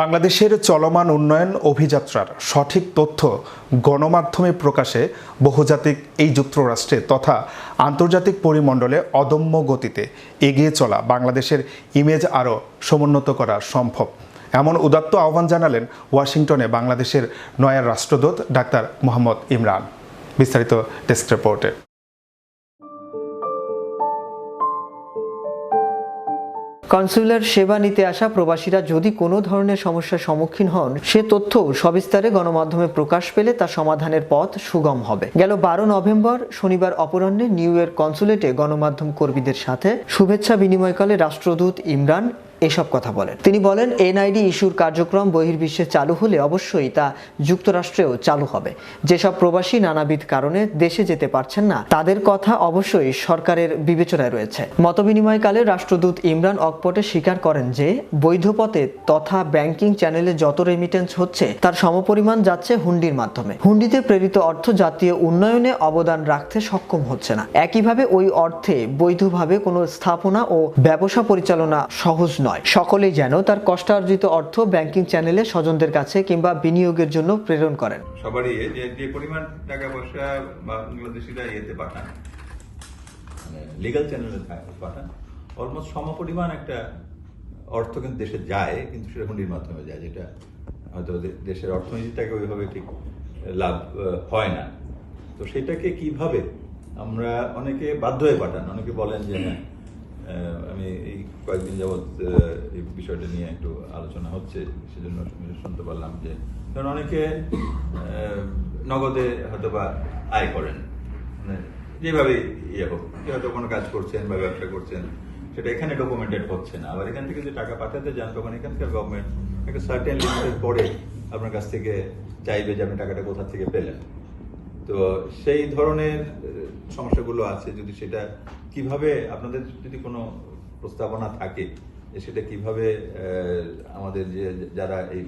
বাংলাদেশের চলমান উন্নয়ন অভিযাত্রার সঠিক তথ্য গণমাধ্যমে প্রকাশে বহুজাতিক এই যুক্তরাষ্ট্রে তথা আন্তর্জাতিক পরিমণ্ডলে অদম্য গতিতে এগিয়ে চলা বাংলাদেশের ইমেজ আরও সমুন্নত করা সম্ভব। এমন উদাত্ত আহ্বান জানালেন ওয়াশিংটনে বাংলাদেশের নয়া রাষ্ট্রদূত ডাক্তার মোহাম্মদ ইমরান। বিস্তারিত ডেস্ক রিপোর্টে। কনসুলার সেবা নিতে আসা প্রবাসীরা যদি কোনো ধরনের সমস্যার সম্মুখীন হন, সে তথ্য সবিস্তারে গণমাধ্যমে প্রকাশ পেলে তা সমাধানের পথ সুগম হবে। গেল বারো নভেম্বর, শনিবার অপরাহ্নে নিউ ইয়র্ক কনসুলেটে গণমাধ্যম কর্মীদের সাথে শুভেচ্ছা বিনিময়কালে রাষ্ট্রদূত ইমরান এসব কথা বলেন। তিনি বলেন, এনআইডি ইস্যুর কার্যক্রম বহির্বিশ্বে চালু হলে অবশ্যই তা যুক্তরাষ্ট্রেও চালু হবে। যেসব প্রবাসী নানাবিধ কারণে দেশে যেতে পারছেন না, তাদের কথা অবশ্যই সরকারের বিবেচনায় রয়েছে। মতবিনিময়কালে রাষ্ট্রদূত ইমরান অকপটে স্বীকার করেন যে, বৈধ পথে তথা ব্যাংকিং চ্যানেলে যত রেমিটেন্স হচ্ছে, তার সমপরিমাণ যাচ্ছে হুন্ডির মাধ্যমে। হুন্ডিতে প্রেরিত অর্থ জাতীয় উন্নয়নে অবদান রাখতে সক্ষম হচ্ছে না। একইভাবে ওই অর্থে বৈধভাবে কোনো স্থাপনা ও ব্যবসা পরিচালনা সহজ নয়। সকলেই যেন তার কষ্টার্জিত অর্থ ব্যাংকিং চ্যানেলে স্বজনদের কাছে কিংবা বিনিয়োগের জন্য প্রেরণ করেন। সবারই যে পরিমাণ টাকা পয়সা বাংলাদেশিরা ইয়েতে পাঠান লিগাল চ্যানেলে পাঠান অলমোস্ট সম পরিমাণ একটা অর্থ কিন্তু দেশে যায়, কিন্তু সেটা হুন্ডির মাধ্যমে যায়, যেটা হয়তো দেশের অর্থনীতিটাকে ওইভাবে ঠিক লাভ হয় না। তো সেটাকে কীভাবে আমরা অনেকে বাধ্য হয়ে পাঠান, অনেকে বলেন যে হ্যাঁ আমি এই কয়েকদিন যাবৎ এই বিষয়টা নিয়ে একটু আলোচনা হচ্ছে, সেজন্য শুনতে পারলাম যে, কারণ অনেকে নগদে হয়তো বা আয় করেন। মানে যেভাবে ইয়ে হোক হয়তো কোনো কাজ করছেন বা ব্যবসা করছেন, সেটা এখানে ডকুমেন্টেড হচ্ছে না। আবার এখান থেকে যে টাকা পাঠাতে যান, তখন এখানকার গভর্নমেন্ট একটা সার্টেন লিমিটের পরে আপনার কাছ থেকে চাইবে যে আপনি টাকাটা কোথা থেকে পেলেন। তো সেই ধরনের সমস্যাগুলো আছে যদি সেটা কীভাবে, আপনাদের যদি কোনো প্রস্তাবনা থাকে সেটা কীভাবে আমাদের যে, যারা এই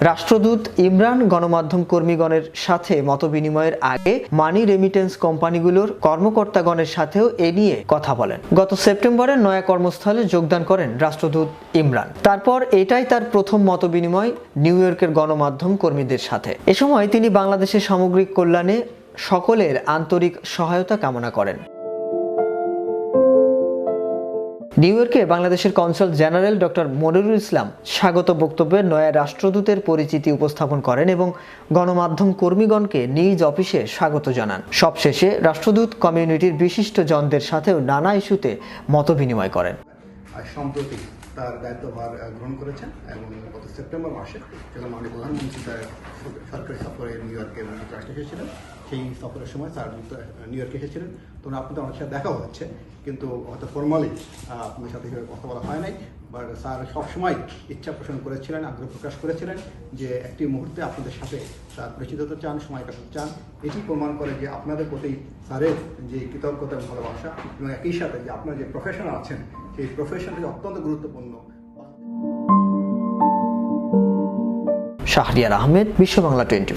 রাষ্ট্রদূত ইমরান গণমাধ্যম কর্মীগণের সাথে মতবিনিময়ের আগে মানি রেমিটেন্স কোম্পানিগুলোর কর্মকর্তাগণের সাথেও এ নিয়ে কথা বলেন। গত সেপ্টেম্বরে নয়া কর্মস্থলে যোগদান করেন রাষ্ট্রদূত ইমরান। তারপর এটাই তার প্রথম মতবিনিময় নিউ ইয়র্কের গণমাধ্যম কর্মীদের সাথে। এ সময় তিনি বাংলাদেশের সামগ্রিক কল্যাণে সকলের আন্তরিক সহায়তা কামনা করেন। নিউ ইয়র্কে বাংলাদেশের consul general doctor Monirul Islam স্বাগত বক্তব্যে নয়া রাষ্ট্রদূতের পরিচিতি উপস্থাপন করেন এবং গণমাধ্যম কর্মীগণকে নিজ অফিসে স্বাগত জানান। সবশেষে রাষ্ট্রদূত কমিউনিটির বিশিষ্ট জনদের সাথেও নানা ইস্যুতে মতবিনিময় করেন। সম্প্রতি তার দায়িত্বভার গ্রহণ করেছেন এবং গত সেপ্টেম্বর মাসে যখন মাননীয় প্রধানমন্ত্রী তার সরকারি সফরে নিউ ইয়র্কে যুক্তরাষ্ট্রে এসেছিলেন সেই সফরের সময় স্যার নিউ ইয়র্কে এসেছিলেন। তখন আপনাদের অনেক সাথে দেখা হচ্ছে কিন্তু হয়তো ফর্মালি আপনাদের সাথে কথা বলা হয় নাই। বাট স্যার সবসময় ইচ্ছা পোষণ করেছিলেন, আগ্রহ প্রকাশ করেছিলেন যে একটি মুহূর্তে আপনাদের সাথে স্যার পরিচিত হতে চান, সময় কাটাতে চান। এটি প্রমাণ করে যে আপনাদের প্রতি স্যারের যে কৃতজ্ঞতা এবং ভালোবাসা এবং একই সাথে যে আপনার যে প্রফেশনাল আছেন সেই প্রফেশনটি অত্যন্ত গুরুত্বপূর্ণ। শাহরিয়ার আহমেদ বিশ্ব বাংলা টোয়েন্টি